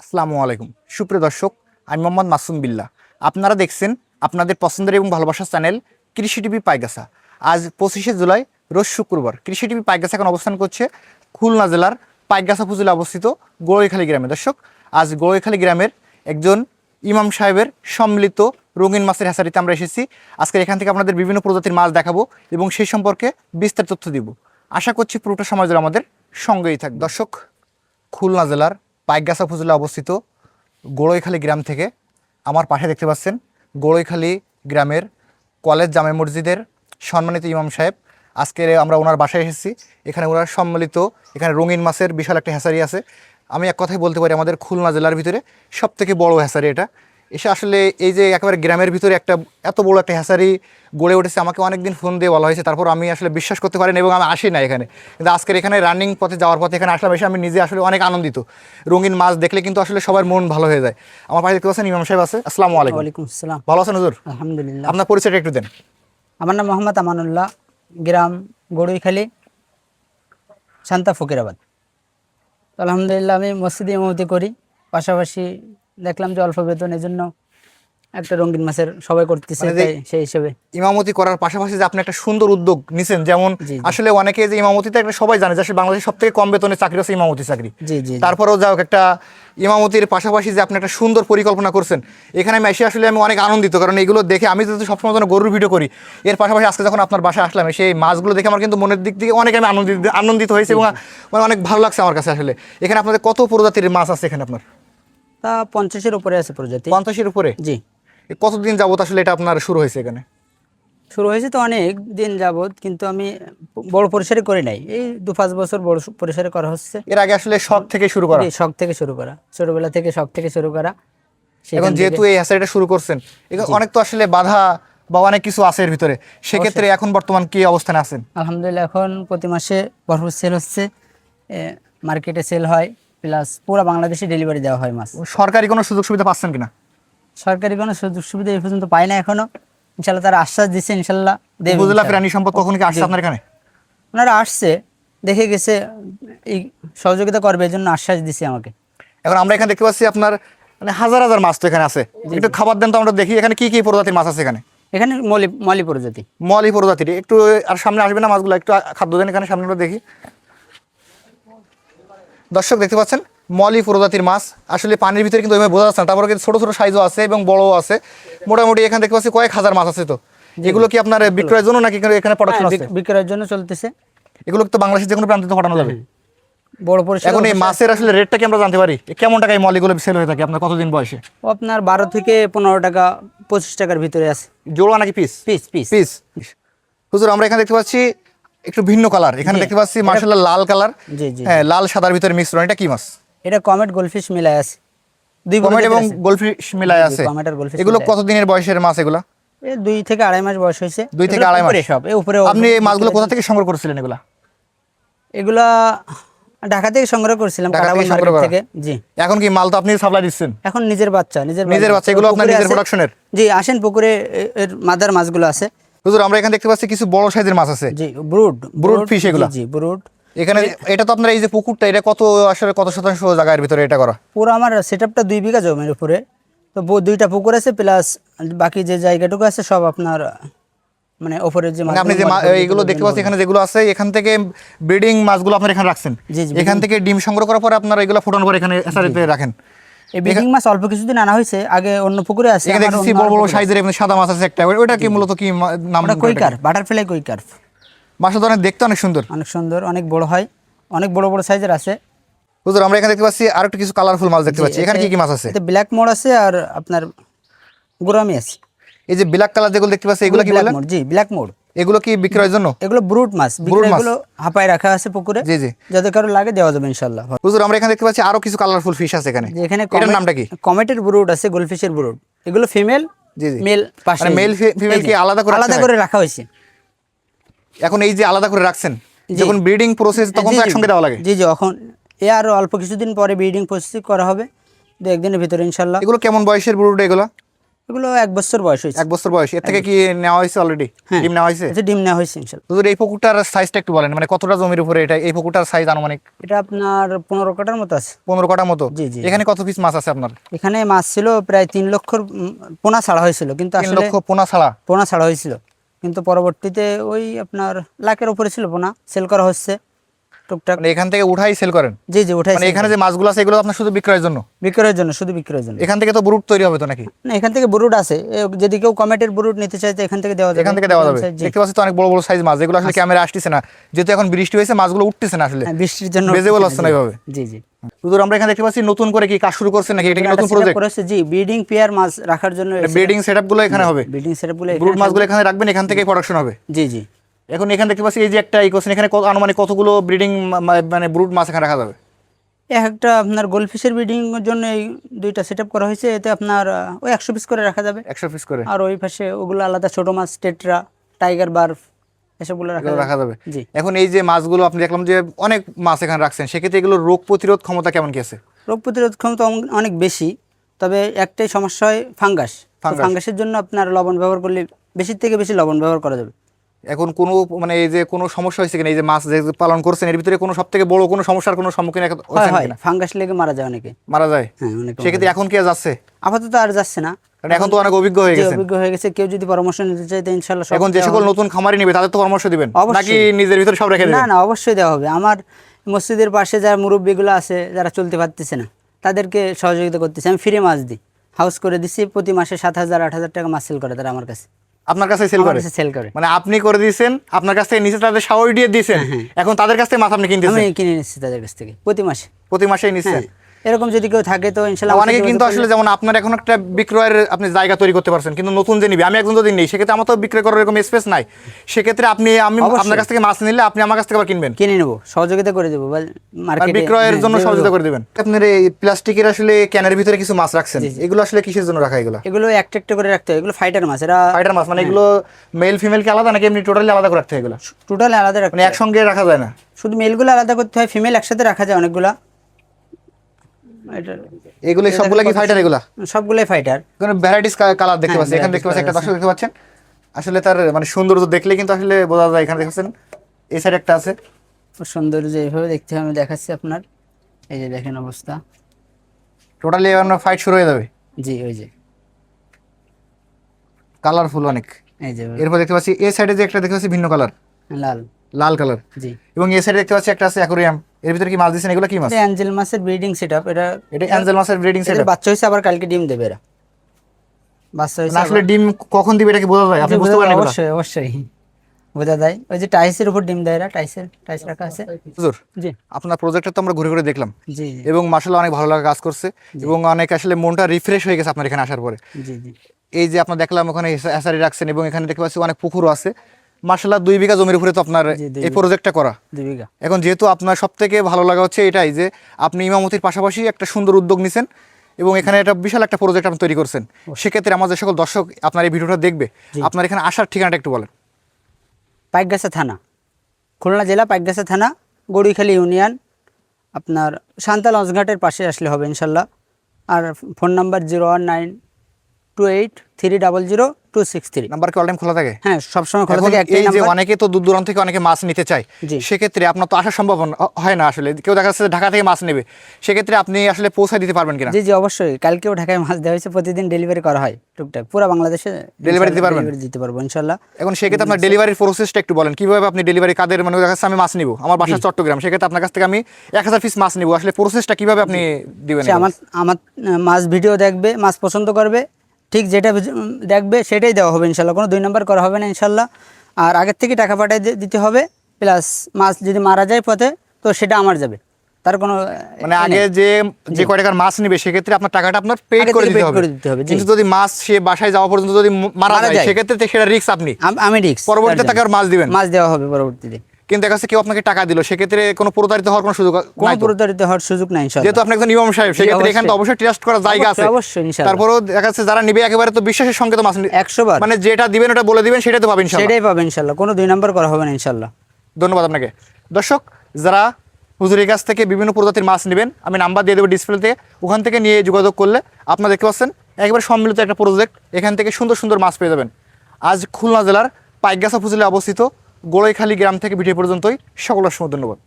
আসসালামু আলাইকুম। সুপ্রিয় দর্শক, আমি মোহাম্মদ মাসুম বিল্লাহ আপনারা দেখছেন আপনাদের পছন্দের এবং ভালোবাসার চ্যানেল কৃষি টিভি পাইগাসা আজ পঁচিশে জুলাই, রোজ শুক্রবার। কৃষি টিভি পাইগাসা এখন অবস্থান করছে খুলনা জেলার পাইগাসা উপজেলা অবস্থিত গোড়ইখালী গ্রামে। দর্শক, আজ গোড়ইখালী গ্রামের একজন ইমাম সাহেবের সম্মিলিত রঙিন মাছের হ্যাসারিতে আমরা এসেছি। আজকে এখান থেকে আপনাদের বিভিন্ন প্রজাতির মাছ দেখাবো এবং সেই সম্পর্কে বিস্তারিত তথ্য দিব। আশা করছি পুরোটা সময় আমাদের সঙ্গেই থাক। দর্শক, খুলনা জেলার পাইকগাছা উপজেলা অবস্থিত গোড়ইখালী গ্রাম থেকে আমার পাশে দেখতে পাচ্ছেন গোড়ইখালী গ্রামের কলেজ জামে মসজিদের সম্মানিত ইমাম সাহেব। আজকে আমরা ওনার বাসায় এসেছি। এখানে ওনার সম্মিলিত এখানে রঙিন মাছের বিশাল একটা হ্যাসারি আছে। আমি এক কথাই বলতে পারি আমাদের খুলনা জেলার ভিতরে সবথেকে বড় হ্যাসারি এটা। এসে আসলে এই যে একেবারে গ্রামের ভিতরে একটা এত বড় একটা হ্যাসারি গড়ে উঠেছে আমাকে অনেকদিন ফোন দিয়ে বলা হয়েছে। তারপর আমি আসলে বিশ্বাস করতে পারিনি এবং আমি আসি না এখানে। কিন্তু আজকের এখানে রানিং পথে যাওয়ার পথে এখানে আসলাম এসে আমি নিজে আসলে অনেক আনন্দিত। রঙিন মাছ দেখলে কিন্তু আসলে সবার মন ভালো হয়ে যায়। আমার পাশে দেখতে পাচ্ছেন ইমাম সাহেব আছে। আসসালামু আলাইকুম। ওয়ালাইকুম আসসালাম। ভালো আছেন হুজুর? আলহামদুলিল্লাহ। আপনার পরিচয়টা একটু দেন। আমার নাম মোহাম্মদ আমানুল্লাহ গ্রাম গড়ুইখালী শান্তা ফকিরাবাদ। আলহামদুলিল্লাহ আমি মসজিদে ইমামতি করি পাশাপাশি দেখলাম যে অল্প বেতন এই জন্য একটা রঙিন মাছের সবাই করতেছে মানে সেই হিসেবে। ইমামতি করার পাশাপাশি যে আপনি একটা সুন্দর উদ্যোগ নিছেন যেমন। আসলে অনেকে যে ইমামতিতে একটা সবাই জানে যে আসলে বাংলাদেশের সব থেকে কম বেতনের চাকরি হচ্ছে ইমামতি চাকরি। জি জি। তারপরেও যাও একটা ইমামতির পাশাপাশি যে আপনি একটা সুন্দর পরিকল্পনা করছেন এখানে আমি এসে আসলে আমি অনেক আনন্দিত কারণ এগুলো দেখে আমি যেহেতু সবসময় যেন গরুর ভিডিও করি এর পাশাপাশি আজকে যখন আপনার বাসায় আসলাম সেই মাছগুলো দেখে আমার কিন্তু মনের দিক থেকে অনেক আমি আনন্দিত আনন্দিত হয়েছে এবং মানে অনেক ভালো লাগছে আমার কাছে আসলে। এখানে আপনাদের কত প্রজাতির মাছ আছে এখানে আপনার? তা পঞ্চাশের উপরে আছে প্রজাতি। পঞ্চাশের উপরে? জি। কতদিন যাবত আসলে এটা আপনার শুরু হয়েছে এখানে? শুরু হয়েছে তো অনেক দিন যাবত কিন্তু আমি বড় পরিসরে করি নাই। এই দু পাঁচ বছর বড় পরিসরে করা হচ্ছে। এর আগে আসলে শখ থেকে শুরু করা? শখ থেকে শুরু করা। ছোটবেলা থেকে শখ থেকে শুরু করা। এখন যেহেতু এই হ্যাসারিটা শুরু করছেন অনেক তো আসলে বাধা বা অনেক কিছু আছে এর ভিতরে। সেক্ষেত্রে এখন বর্তমান কি অবস্থানে আছেন? আলহামদুলিল্লাহ এখন প্রতি মাসে ভরপুর সেল হচ্ছে। মার্কেটে সেল হয়। প্লাস পুরো বাংলাদেশে ডেলিভারি দেওয়া হয় মাছ। সরকারি কোনো সুযোগ সুবিধা পাচ্ছেন কিনা? সরকারি কোনো সুযোগ সুবিধা এই পর্যন্ত পাই না এখনও। ইনশাল্লাহ তারা আশ্বাস দিচ্ছে ইনশাল্লাহ উপজেলা প্রাণী সম্পদ কখন কি আসছে আপনার এখানে? ওনারা আসছে দেখে গেছে এই সহযোগিতা করবে এই জন্য আশ্বাস দিছে আমাকে। এখন আমরা এখানে দেখতে পাচ্ছি আপনার মানে হাজার হাজার মাছ তো এখানে আছে। একটু খাবার দেন তো আমরা দেখি এখানে কি কি প্রজাতির মাছ আছে এখানে? এখানে মলি মলি প্রজাতি। মলি প্রজাতির একটু আর সামনে আসবে না মাছগুলো একটু খাদ্য দেন এখানে সামনে আমরা দেখি। দর্শক দেখতে পাচ্ছেন মলি প্রজাতির মাছ। আসলে পানির ভিতরে কিন্তু ওইভাবে বোঝা যাচ্ছে না। তারপরে কিন্তু ছোট ছোট সাইজও আছে এবং বড়ও আছে। মোটামুটি এখানে দেখতে পাচ্ছি কয়েক হাজার মাছ আছে তো। এগুলো কি আপনার বিক্রয়ের জন্য নাকি এখানে প্রোডাকশন আছে? বিক্রয়ের জন্য চলতেছে। এগুলো তো বাংলাদেশের যে কোনো প্রান্তে পাঠানো যাবে। বড় পরিসরে এখন এই মাছের আসলে রেটটা কি আমরা জানতে পারি? এ কেমন টাকায় মলিগুলো সেল হয়ে থাকে? আপনার কতদিন বয়সে? আপনার বারো থেকে পনেরো টাকা পঁচিশ টাকার ভিতরে আছে। জোড়া নাকি পিস পিস পিস পিস হুজুর আমরা এখানে দেখতে পাচ্ছি একটু ভিন্ন কালার এখানে দেখতে পাচ্ছি মার্শাল্লাহ লাল কালার হ্যাঁ লাল সাদার ভিতরে মিশ্রণ এটা কি মাছ? এটা কমেট গোলফিশ মিলাই আছে। দুই কমেট এবং। গোলফিশ মিলায় আছে। কমেট আর goldfish এগুলো কত দিনের বয়সের মাছ এগুলা? দুই থেকে আড়াই মাস বয়স হয়েছে। দুই থেকে আড়াই মাস। সব উপরে আপনি এই মাছগুলো কোথা থেকে সংগ্রহ করেছিলেন এগুলা? এগুলা ঢাকা থেকে সংগ্রহ করছিলাম কাটাবন মার্কেট থেকে জি। এখন কি মাল তো আপনি সাপ্লাই দিচ্ছেন? এখন নিজের বাচ্চা নিজের নিজের বাচ্চা, এগুলো আপনার নিজের প্রোডাকশনের? জি আসেন পুকুরে এর মাদার মাছগুলো আছে। হুজুর আমরা এখানে দেখতে পাচ্ছি কিছু বড় সাইজের মাছ আছে। জি ব্রুড Brood fish এগুলা? জি ব্রুড এখানে এটা তো আপনার এই যে পুকুরটা এটা কত আসলে কত শতাংশ জায়গার ভিতরে এটা করা? পুরো আমার সেটআপটা দুই বিঘা জমির উপরে। তো দুইটা পুকুর আছে প্লাস বাকি যে জায়গাটুকু আছে সব আপনার মানে ওপরের যে মানে আপনি যে এইগুলো দেখতে পাচ্ছেন এখানে যেগুলো আছে এখান থেকে ব্রিডিং মাছগুলো আপনার এখানে রাখছেন। জি, জি, এখান থেকে ডিম সংগ্রহ করার পরে আপনার এগুলো ফোটানোর পরে এখানে রাখেন। এই বিডিং মাছ অল্প কিছুদিন আনা হয়েছে আগে অন্য পুকুরে আছে এখানে দেখছি বড় বড় সাইজের এমনি সাদা মাছ আছে একটা ওটা কি মূলত কি নাম কৈকার বাটারফ্লাই কৈকার মাছটা তো অনেক দেখতে অনেক সুন্দর। অনেক সুন্দর অনেক বড় হয় অনেক বড় বড় সাইজের আছে। বুঝলো আমরা এখানে দেখতে পাচ্ছি আর একটু কিছু কালারফুল মাছ দেখতে পাচ্ছি। এখানে কি কি মাছ আছে? ব্ল্যাক মোড আছে আর আপনার গোরামি আছে। এই যে ব্ল্যাক কালার যেগুলো দেখতে পাচ্ছি এগুলো কি বলেন জি ব্ল্যাক মোড এগুলো কি বিক্রয়ের জন্য? এগুলো ব্রুট মাছ। Brood মাছ। এগুলো হাঁপায় রাখা আছে পুকুরে। জি জি। যাদের কারও লাগে দেওয়া যাবে ইনশাল্লাহ হুজুর আমরা এখানে দেখতে পাচ্ছি আরও কিছু কালারফুল ফিশ আছে এখানে। এখানে এটার নামটা কি? কমেটের ব্রুট আছে গোলফিশের ব্রুট এগুলো ফিমেল জি জি। মেল পাশে। মানে fe- female কি আলাদা করে আলাদা করে রাখা হয়েছে। এখন এই যে আলাদা করে রাখছেন যখন ব্রিডিং প্রসেস তখন তো। একসঙ্গে দেওয়া লাগে। জি জি এখন এ আরও অল্প কিছুদিন পরে ব্রিডিং প্রসেস করা হবে। দু একদিনের ভিতরে ইনশাল্লাহ এগুলো কেমন বয়সের ব্রুড এগুলো? এগুলো এক বছর বয়স হয়েছে। এক বছর বয়স। এর থেকে কি নেওয়া হয়েছে অলরেডি হ্যাঁ। ডিম নেওয়া হয়েছে? এটা ডিম নেওয়া হয়েছে ইনশাল্লাহ। হুজুর এই পুকুরটার সাইজটা একটু বলেন মানে কতটা জমির উপরে এটা এই পুকুরটার সাইজ আনুমানিক? এটা আপনার পনেরো কাটার মতো আছে। পনেরো কাটা মতো? জি, জি। এখানে কত পিস মাছ আছে আপনার? এখানে মাছ ছিল প্রায় তিন লক্ষর পোনা ছাড়া হয়েছিল কিন্তু তিন লক্ষ পোনা ছাড়া? পোনা ছাড়া হয়েছিল। কিন্তু পরবর্তীতে ওই আপনার লাখের উপরে ছিল পোনা সেল করা হচ্ছে। টুকটাক মানে এখান থেকে উঠাই সেল করেন? জি জি উঠাই মানে এখানে যে মাছগুলো আছে এগুলো আপনার শুধু বিক্রয়ের জন্য? বিক্রয়ের জন্য শুধু বিক্রয়ের জন্য। এখান থেকে তো ব্রুট তৈরি হবে তো নাকি? না এখান থেকে বুরুট আছে। যদি কেউ কমেটের বুরুট নিতে চায় তো এখান থেকে দেওয়া যাবে। এখান থেকে দেওয়া যাবে। দেখতে পাচ্ছি তো অনেক বড় বড় সাইজ মাছ যেগুলো আসলে ক্যামেরা আসতেছে না। যেহেতু এখন বৃষ্টি হয়েছে মাছগুলো উঠতেছে না আসলে। হ্যাঁ, বৃষ্টির জন্য Visible হচ্ছে না এইভাবে। জি। জি হুজুর আমরা এখানে দেখতে পাচ্ছি নতুন করে কি কাজ শুরু করছেন নাকি? এটা কি নতুন প্রজেক্ট করেছে জি ব্রিডিং পেয়ার মাছ রাখার জন্য ব্রিডিং সেটআপগুলো এখানে হবে। ব্রিডিং সেটআপগুলো ব্রুট মাছগুলো এখানে রাখবেন এখান থেকে প্রোডাকশন হবে। জি জি। এখন এখানে দেখতে পাচ্ছি এই যে একটা ইকোসেন এখানে কত আনুমানিক কতগুলো ব্রিডিং মানে ব্রুট মাছ এখানে রাখা যাবে? এক একটা আপনার গোলফিশের ব্রিডিং এর জন্য এই দুইটা সেটআপ করা হয়েছে এতে আপনার ওই একশো পিস করে রাখা যাবে। একশো পিস করে? আর ওই পাশে ওগুলো আলাদা ছোট মাছ টেট্রা টাইগার বার্ফ এসবগুলো রাখা রাখা যাবে। জি। এখন এই যে মাছগুলো আপনি দেখলাম যে অনেক মাছ এখানে রাখছেন সেক্ষেত্রে এগুলো রোগ প্রতিরোধ ক্ষমতা কেমন কি আছে? রোগ প্রতিরোধ ক্ষমতা অনেক বেশি তবে একটাই সমস্যা হয় ফাঙ্গাস। ফাঙ্গাস। ফাঙ্গাসের জন্য আপনার লবণ ব্যবহার করলে বেশির থেকে বেশি লবণ ব্যবহার করা যাবে। এখন কোনো মানে এই যে কোনো সমস্যা হয়েছে কিনা? এই যে মাছ যে পালন করছেন এর ভিতরে কোনো সব থেকে বড় কোনো সমস্যার কোনো সম্মুখীন ফাঙ্গাস লেগে মারা যায় অনেকে। মারা যায়? হ্যাঁ সেক্ষেত্রে এখন কি যাচ্ছে? আপাতত আর যাচ্ছে না। এখন তো অনেক অভিজ্ঞ হয়ে যে গেছেন। অভিজ্ঞ হয়ে গেছে। কেউ যদি পরামর্শ নিতে চায় তো ইনশাল্লাহ এখন যে সকল নতুন খামারি নেবে তাদের তো পরামর্শ দিবেন। নাকি নিজের ভিতরে সব রেখে না দেবেন? না অবশ্যই দেওয়া হবে। আমার মসজিদের পাশে যারা মুরব্বীগুলো আছে যারা চলতে পারতেছে না তাদেরকে সহযোগিতা করতেছে। আমি ফ্রি মাছ দিই। হাউস করে দিচ্ছি প্রতি মাসে সাত হাজার আট হাজার টাকা মাছ সেল করে তারা আমার কাছে। আপনার কাছে সেল করে। সেল করে। মানে আপনি করে দিয়েছেন আপনার কাছ থেকে নিচে তাদের শাওয়ার দিয়ে দিয়েছেন। এখন তাদের কাছ থেকে মাছ আপনি আমি কিনতেছেন কিনে নিচ্ছি তাদের কাছ থেকে প্রতি মাসে। প্রতি মাসেই নিচ্ছেন? হ্যাঁ। এরকম যদি কেউ থাকে তো ইনশাল্লাহ অনেকে কিন্তু আসলে যেমন আপনার এখন একটা বিক্রয়ের আপনি জায়গা তৈরি করতে পারছেন কিন্তু নতুন যে নিবি আমি একজন যদি নেই সেক্ষেত্রে আমার তো বিক্রয় করার এরকম স্পেস নাই। সেক্ষেত্রে আপনি আমি আপনার কাছ থেকে মাছ নিলে আপনি আমার কাছ থেকে আবার কিনবেন। কিনে নেব সহযোগিতা করে দেবো বিক্রয়ের হ্যাঁ, জন্য সহযোগিতা করে দিবেন। আপনার এই প্লাস্টিকের আসলে ক্যানের ভিতরে কিছু মাছ রাখছেন এগুলো আসলে কিসের জন্য রাখা এগুলো? এগুলো একটা একটা করে রাখতে হয় এগুলো ফাইটার মাছ এরা ফাইটার মাছ মানে এগুলো মেল ফিমেল কি আলাদা নাকি এমনি টোটালি আলাদা করে রাখতে হয় এগুলো? টোটালি আলাদা রাখতে মানে হয়। একসঙ্গে রাখা যায় না? শুধু মেলগুলো আলাদা করতে হয় ফিমেল একসাথে রাখা যায় অনেকগুলা। এগুলো সবগুলো কি ফাইটার এগুলা? সবগুলোই ফাইটার এখানে ভ্যারাইটিস কালার দেখতে হ্যাঁ, পাচ্ছি এখানে দেখতে পাচ্ছি একটা দর্শক দেখতে পাচ্ছেন। আসলে তার মানে সৌন্দর্য দেখলে কিন্তু আসলে বোঝা যায় এখানে দেখছেন এই সাইড একটা আছে। খুব সুন্দর এইভাবে দেখতে হয় আমি দেখাচ্ছি আপনার। এই যে দেখেন অবস্থা। টোটালি আপনার ফাইট শুরু হয়ে যাবে। জি ওই যে। কালারফুল অনেক। এই যে। এরপর দেখতে পাচ্ছি এই সাইডে যে একটা দেখতে পাচ্ছি ভিন্ন কালার লাল। লাল কালার জি। এবং এই সাইডে দেখতে পাচ্ছি একটা আছে অ্যাকোরিয়াম এর ভিতরে কি মাছ দিচ্ছেন এগুলো কি মাছ? এটা অ্যাঞ্জেল মাছের ব্রিডিং সেট আপ এটা এটা অ্যাঞ্জেল মাছের ব্রিডিং সেট এদের বাচ্চা হয়েছে আবার কালকে ডিম দেবে এরা। বাচ্চা হয়েছে আসলে ডিম কখন দিবে এটা কি বোঝা যায়? আপনি বুঝতে পারেন? অবশ্যই অবশ্যই। বোঝা যায়। ওই যে টাইসের উপর ডিম দেয় এরা টাইসের টাইস রাখা আছে। হুজুর জি। আপনার প্রজেক্টটা তো আমরা ঘুরে ঘুরে দেখলাম। জি এবং মাসাল্লাহ অনেক ভালো লাগা কাজ করছে। এবং অনেক আসলে মনটা রিফ্রেশ হয়ে গেছে আপনার এখানে আসার পরে। জি জি। এই যে আপনার দেখলাম ওখানে অ্যাসারি রাখছেন এবং এখানে দেখতে পাচ্ছি অনেক পুকুরও আছে। মার্শাল্লাহ দুই বিঘা জমির উপরে তো আপনার এই প্রজেক্টটা করা। দুই বিঘা। এখন যেহেতু আপনার সব থেকে ভালো লাগা হচ্ছে এটাই যে আপনি ইমামতির পাশাপাশি একটা সুন্দর উদ্যোগ নিছেন এবং এখানে একটা বিশাল একটা প্রজেক্ট আপনি তৈরি করছেন। সেক্ষেত্রে আমাদের সকল দর্শক আপনার এই ভিডিওটা দেখবে আপনার এখানে আসার ঠিকানাটা একটু বলেন। পাইকগাছা থানা খুলনা জেলা পাইকগাছা থানা গড়িখালী ইউনিয়ন। আপনার শান্তা লঞ্চঘাটের পাশে আসলে হবে ইনশাল্লাহ আর phone number zero one nine two eight three double zero two six three number কি খোলা থাকে? হ্যাঁ সবসময় খোলা থাকে এই যে অনেকে তো দূর দূরান্ত থেকে অনেকে মাছ নিতে চায় সেক্ষেত্রে আপনার তো আসা সম্ভব হয় না আসলে। কেউ দেখা যাচ্ছে ঢাকা থেকে মাছ নেবে সেক্ষেত্রে আপনি আসলে পৌঁছে দিতে পারবেন কিনা? জি জি অবশ্যই। কালকেও ঢাকায় মাছ দেওয়া হয়েছে প্রতিদিন ডেলিভারি করা হয় টুকটাক। পুরো বাংলাদেশে Delivery দিতে পারবেন? দিতে পারব ইনশাল্লাহ। এখন সেক্ষেত্রে আপনার ডেলিভারির প্রসেসটা একটু বলেন। কীভাবে আপনি ডেলিভারি কাদের মানে দেখা যাচ্ছে আমি মাছ নিব আমার বাসা চট্টগ্রাম সেক্ষেত্রে আপনার কাছ থেকে আমি এক হাজার পিস মাছ নিব। আসলে প্রসেসটা কীভাবে আপনি দিবেন আমার আমার মাছ ভিডিও দেখবে মাছ পছন্দ করবে ঠিক যেটা দেখবে সেটাই দেওয়া হবে ইনশাল্লাহ। কোনো দুই নম্বর করা হবে না ইনশাল্লাহ। আর আগের থেকে টাকা পাঠিয়ে দি- দিতে হবে প্লাস মাছ যদি মারা যায় পথে তো সেটা আমার যাবে। তার কোনো মানে আগে যে যে কয় টাকার মাছ নিবে সেক্ষেত্রে আপনার টাকাটা আপনার পেড করে দিতে হবে। কিন্তু যদি মাছ সে বাসায় যাওয়া পর্যন্ত যদি মারা যায়। সেক্ষেত্রে সেটা রিস্ক আপনি। আমি রিক্স পরবর্তীতে তাকে আর মাছ দিবেন মাছ দেওয়া হবে পরবর্তীতে। কিন্তু দেখা যাচ্ছে কেউ আপনাকে টাকা দিল সেক্ষেত্রে কোনো প্রতারিত হওয়ার কোনো সুযোগ কোনো প্রতারিত হওয়ার সুযোগ নাই যেহেতু আপনি একজন ইমাম সাহেব সেক্ষেত্রে এখানে তো অবশ্যই। ট্রাস্ট করার জায়গা আছে। অবশ্যই। তারপরেও দেখা যাচ্ছে যারা নিবে একেবারে তো বিশ্বাসের সঙ্গে তো মাছ একশো বার। মানে যেটা দিবেন ওটা বলে দিবেন সেটাই তো পাবেন ইনশাআল্লাহ। সেটাই পাবে ইনশাল্লাহ কোনো দুই নম্বর করা হবে না ইনশাল্লাহ ধন্যবাদ আপনাকে। দর্শক যারা হুজুরের কাছ থেকে বিভিন্ন প্রজাতির মাছ নেবেন আমি নাম্বার দিয়ে দেবো ডিসপ্লেতে ওখান থেকে নিয়ে যোগাযোগ করলে আপনারা দেখতে পাচ্ছেন একবার সম্মিলিত একটা প্রজেক্ট এখান থেকে সুন্দর সুন্দর মাছ পেয়ে যাবেন। আজ খুলনা জেলার পাইকগাছা উপজেলায় অবস্থিত গোড়াইখালী গ্রাম থেকে ভিডিও পর্যন্তই। সকলের সময় ধন্যবাদ।